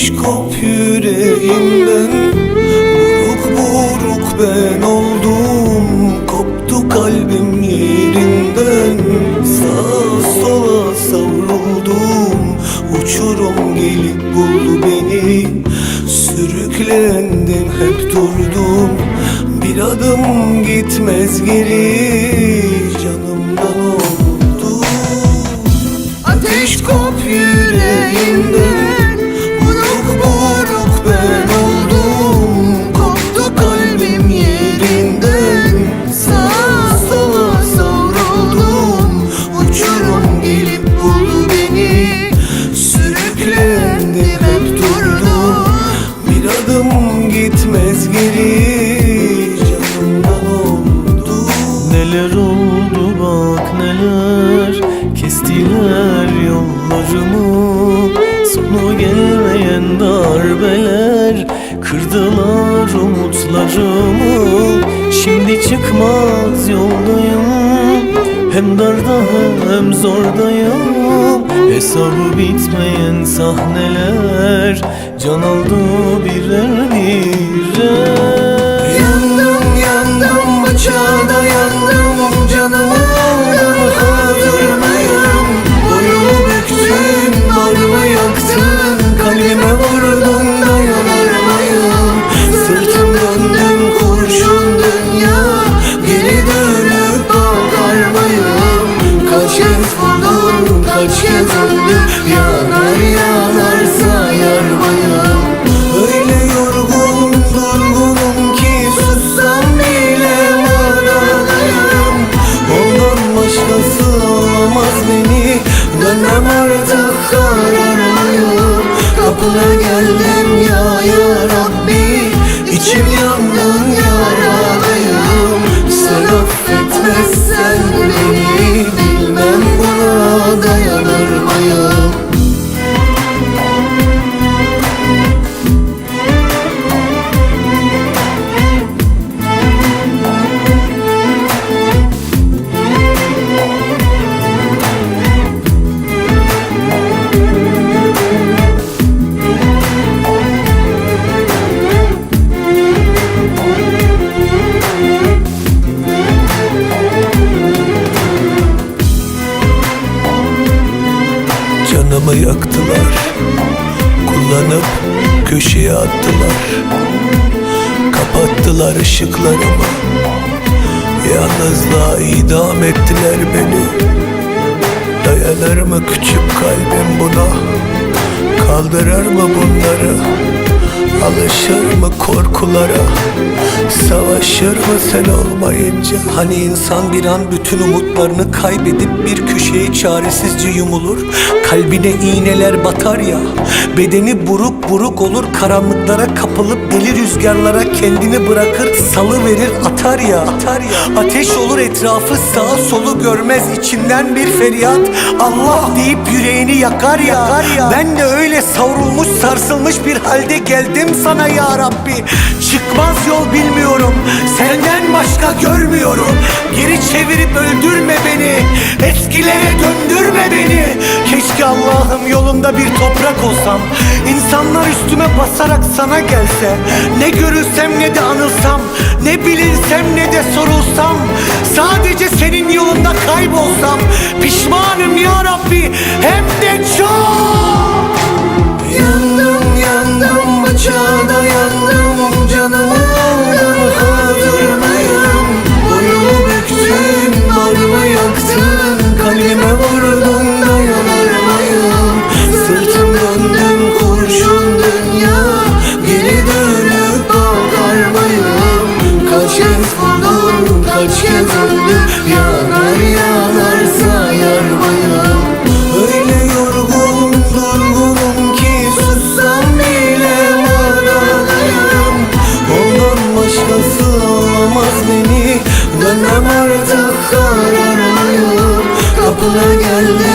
Ateş kop yüreğimden Buruk buruk ben oldum. Koptu kalbim yerinden Sağa sola savruldum. Uçurum gelip buldu beni Sürüklendim hep durdum. Bir adım gitmez geri adım gitmez geri. Canımdan oldu Neler oldu bak neler. Kestiler yollarımı. Sonu gelmeyen darbeler. Kırdılar umutlarımı. Şimdi çıkmaz yoldayım Hem darda hem zordayım Hesabı bitmeyen sahneler Can aldı birer birer. Yandım yandım bıçağa artık kararlıyım Kapına geldim ya ya Canımı yaktılar. Kullanıp köşeye attılar. Kapattılar ışıklarımı. Yalnızlığa idam ettiler beni. Dayanır mı küçük kalbim buna? Kaldırır mı bunları? Alışır mı korkulara? Savaşır mı sen olmayınca? Hani insan bir an bütün umutlarını kaybedip bir köşeye çaresizce yumulur. Kalbine iğneler batar ya Bedeni buruk buruk olur. Karanlıklara kapılıp deli rüzgarlara kendini bırakır Salı verir atar ya. Atar ya. Ateş olur etrafı sağa solu görmez. İçinden bir feryat Allah deyip yüreğini yakar ya, yakar ya. Ben de öyle savrulmuş sarsılmış bir halde geldim sana ya Rabbi. Çıkmaz yol bilmiyorum Görmüyorum. Geri çevirip öldürme beni. Eskilere döndürme beni. Keşke Allah'ım yolunda bir toprak olsam. İnsanlar üstüme basarak sana gelse. Ne görülsem ne de anılsam. Ne bilinsem ne de sorulsam. Sadece senin yolunda kaybolsam. Pişmanım ya Rabbi. Hem de çok Kaç kez vurdun, kaç kez öldün Yanar yanarsa yarmaya Öyle yorgun, durgunum ki Sussam bile manalayım Ondan başkası olamaz beni Dönem artık kararlıyım Kapına geldim